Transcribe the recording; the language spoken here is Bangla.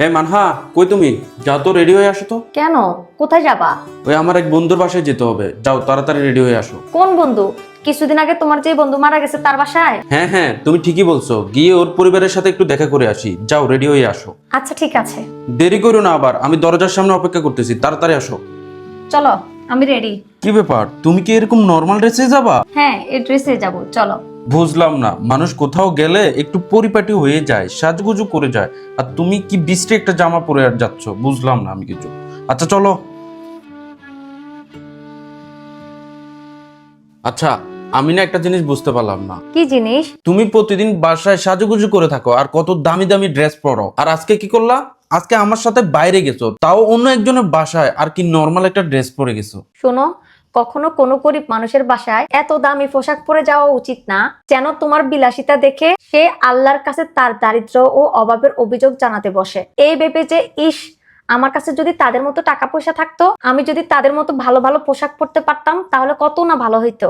এ মানহা কই তুমি? যাও তো রেডি হয়ে আসো তো। কেন? কোথায় যাবা? ওই আমার এক বন্ধুর বাসায় যেতে হবে। যাও তাড়াতাড়ি রেডি হয়ে আসো। কোন বন্ধু? কিছুদিন আগে তোমার যে বন্ধু মারা গেছে তার বাসায়? হ্যাঁ হ্যাঁ তুমি ঠিকই বলছো। গিয়ে ওর পরিবারের সাথে একটু দেখা করে আসি। যাও রেডি হয়ে আসো। আচ্ছা ঠিক আছে। দেরি করো না আবার আমি দরজার সামনে অপেক্ষা করতেছি। তাড়াতাড়ি আসো। চলো আমি রেডি কি ব্যাপার? তুমি কি এরকম নর্মাল ড্রেসে যাবা? হ্যাঁ এই ড্রেসে যাব। চলো। বুঝলাম না। মানুষ কোথাও গেলে একটু পরিপাটি হয়ে যায় সাজগুজু করে যায়। আর তুমি কি বৃষ্টি একটা জামা পরে আর যাচ্ছ? বুঝলাম না আমি কিছু। আচ্ছা চলো। আচ্ছা আমি না একটা জিনিস বুঝতে পারলাম না। কি জিনিস? তুমি প্রতিদিন বাসায় সাজুগুজু করে থাকো আর কত দামি দামি ড্রেস পরো। আর আজকে কি করলা? আজকে আমার সাথে বাইরে গেছো, তাও অন্য একজনের বাসায়, আর কি নর্মাল একটা ড্রেস পরে গেছো? শোনো, কখনো কোনো গরিব মানুষের বাসায় এত দামি পোশাক পরে যাওয়া উচিত না, যেন তোমার বিলাসিতা দেখে সে আল্লাহর কাছে তার দারিদ্র ও অভাবের অভিযোগ জানাতে বসে। এই ভেবে যে, ইস, আমার কাছে যদি তাদের মতো টাকা পয়সা থাকতো, আমি যদি তাদের মতো ভালো ভালো পোশাক পরতে পারতাম, তাহলে কত না ভালো হইতো।